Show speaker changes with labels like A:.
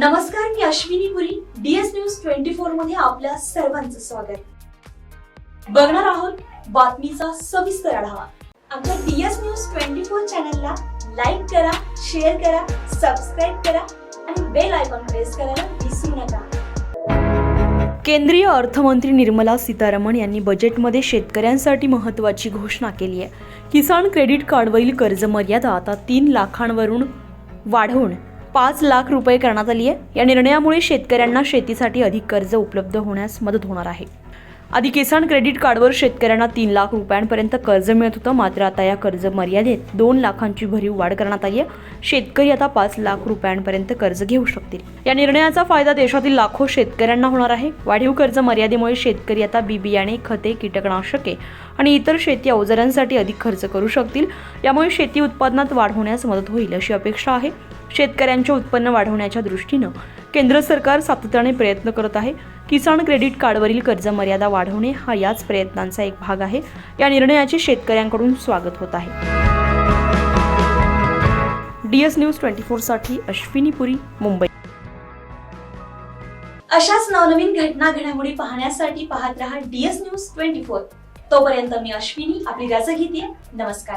A: नमस्कार मी Ashwini Puri DS news twenty फोरमध्ये आपल्या सर्वांचं स्वागत. बघणार आहोत बातमीचा सविस्तर आढावा. आमच्या डीएस न्यूज ट्वेंटी फोर चॅनलला लाईक करा शेअर करा सबस्क्राईब करा आणि बेल आयकॉन प्रेस करायला विसरू नका.
B: केंद्रीय अर्थमंत्री निर्मला सीतारामन यांनी बजेटमध्ये शेतकऱ्यांसाठी महत्त्वाची घोषणा केली आहे. किसान क्रेडिट कार्डवरील कर्ज मर्यादा आता तीन लाखांवरून वाढवून पाच लाख रुपये करण्यात आली आहे. या निर्णयामुळे शेतकऱ्यांना शेतीसाठी अधिक कर्ज उपलब्ध होण्यास मदत होणार आहे. आधी किसान क्रेडिट कार्डवर शेतकऱ्यांना तीन लाख रुपयांपर्यंत कर्ज मिळत होतं. मात्र आता या कर्ज मर्यादेत दोन लाखांची भरीव वाढ करण्यात आली आहे. शेतकरी आता पाच लाख रुपयांपर्यंत कर्ज घेऊ शकतील. या निर्णयाचा फायदा देशातील लाखो शेतकऱ्यांना होणार आहे. वाढीव कर्ज मर्यादेमुळे शेतकरी आता बी बियाणे खते कीटकनाशके आणि इतर शेती अवजारांसाठी अधिक खर्च करू शकतील. यामुळे शेती उत्पादनात वाढ होण्यास मदत होईल अशी अपेक्षा आहे. शेतकऱ्यांचे उत्पन्न वाढवण्याच्या दृष्टीनं केंद्र सरकार सातत्याने प्रयत्न करत आहे. किसान क्रेडिट कार्डवरील कर्ज मर्यादा वाढवणे हा याच प्रयत्नांचा एक भाग आहे. या निर्णयाचे शेतकऱ्यांकडून स्वागत होत आहे. डीएस न्यूज ट्वेंटी फोरसाठी अश्विनी पुरी मुंबई.
A: अशाच नवनवीन घटना घडामोडी पाहण्यासाठी पाहत रहा डीएस न्यूज ट्वेंटी फोर. तोपर्यंत मी अश्विनी आपली रजा घेते नमस्कार.